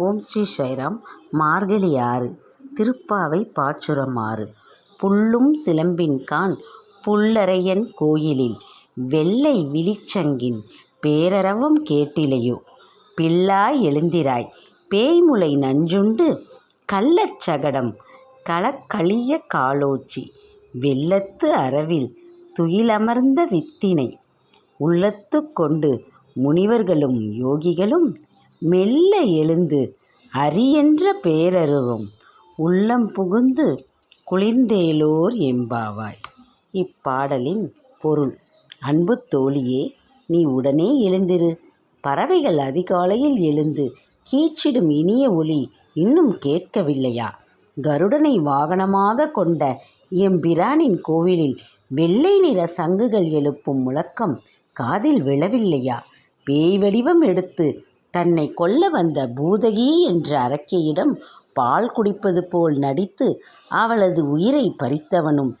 ஓம் ஸ்ரீ சைராம். மார்கழி ஆறு. திருப்பாவை பாச்சுரம் ஆறு புல்லும் சிலம்பின்கான் புல்லறையன் கோயிலில். வெள்ளை விழிச்சங்கின் பேரரவம் கேட்டிலையோ. பிள்ளாய் எழுந்திராய். பேய்முலை நஞ்சுண்டு கள்ளச் சகடம் களக்களிய காலோச்சி. வெள்ளத்து அரவில் துயிலமர்ந்த வித்தினை. உள்ளத்து கொண்டு முனிவர்களும் யோகிகளும் மெல்ல எழுந்து அரியென்ற பேரருகும் உள்ளம் புகுந்து குளிர்ந்தேலோர் எம்பாவாய் இப்பாடலின் பொருள் அன்பு தோழியே நீ உடனே எழுந்திரு. பறவைகள் அதிகாலையில் எழுந்து கீச்சிடும் இனிய ஒளி இன்னும் கேட்கவில்லையா? கருடனை வாகனமாக கொண்ட எம்பிரானின் கோவிலில் வெள்ளை நிற சங்குகள் எழுப்பும் முழக்கம் காதில் விழவில்லையா? பேய் வடிவம் எடுத்து தன்னை கொல்ல வந்த பூதகி என்ற அரக்கியிடம் பால் குடிப்பது போல் நடித்து அவளது உயிரை பறித்தவனும்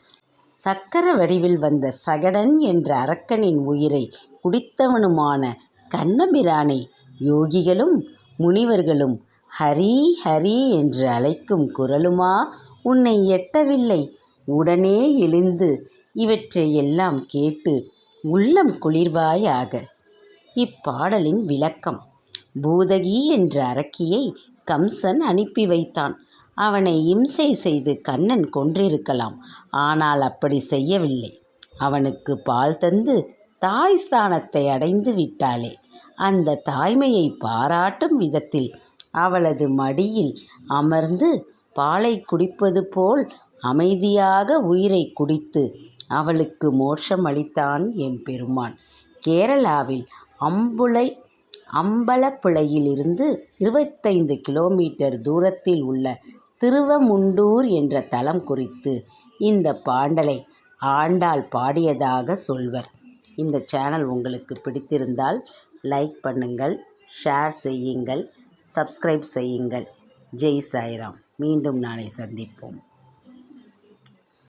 சக்கர வடிவில் வந்த சகடன் என்ற அரக்கனின் உயிரை குடித்தவனுமான கண்ணபிரானை யோகிகளும் முனிவர்களும் ஹரி ஹரி என்று அழைக்கும் குரலுமா? உன்னை எட்டவில்லை. உடனே எழுந்து இவற்றை எல்லாம் கேட்டு உள்ளம் குளிர்வாயாக. இப்பாடலின் விளக்கம். பூதகி என்ற அரக்கியை கம்சன் அனுப்பி வைத்தான். அவனை இம்சை செய்து கண்ணன் கொன்றிருக்கலாம். ஆனால் அப்படி செய்யவில்லை. அவனுக்கு பால் தந்து தாய் ஸ்தானத்தை அடைந்து விட்டாளே. அந்த தாய்மையை பாராட்டும் விதத்தில் அவளது மடியில் அமர்ந்து பாலை குடிப்பது போல் அமைதியாக உயிரை குடித்து அவளுக்கு மோட்சம் அளித்தான் எம்பெருமான். கேரளாவில் அம்புலை அம்பலப்புழையிலிருந்து இருபத்தைந்து கிலோமீட்டர் தூரத்தில் உள்ள திருவமுண்டூர் என்ற தலம் குறித்து இந்த பாடலை ஆண்டாள் பாடியதாக சொல்வர். இந்த சேனல் உங்களுக்கு பிடித்திருந்தால் லைக் பண்ணுங்கள் ஷேர் செய்யுங்கள் சப்ஸ்கிரைப் செய்யுங்கள். ஜெய் சாய்ராம். மீண்டும் நாளை சந்திப்போம்.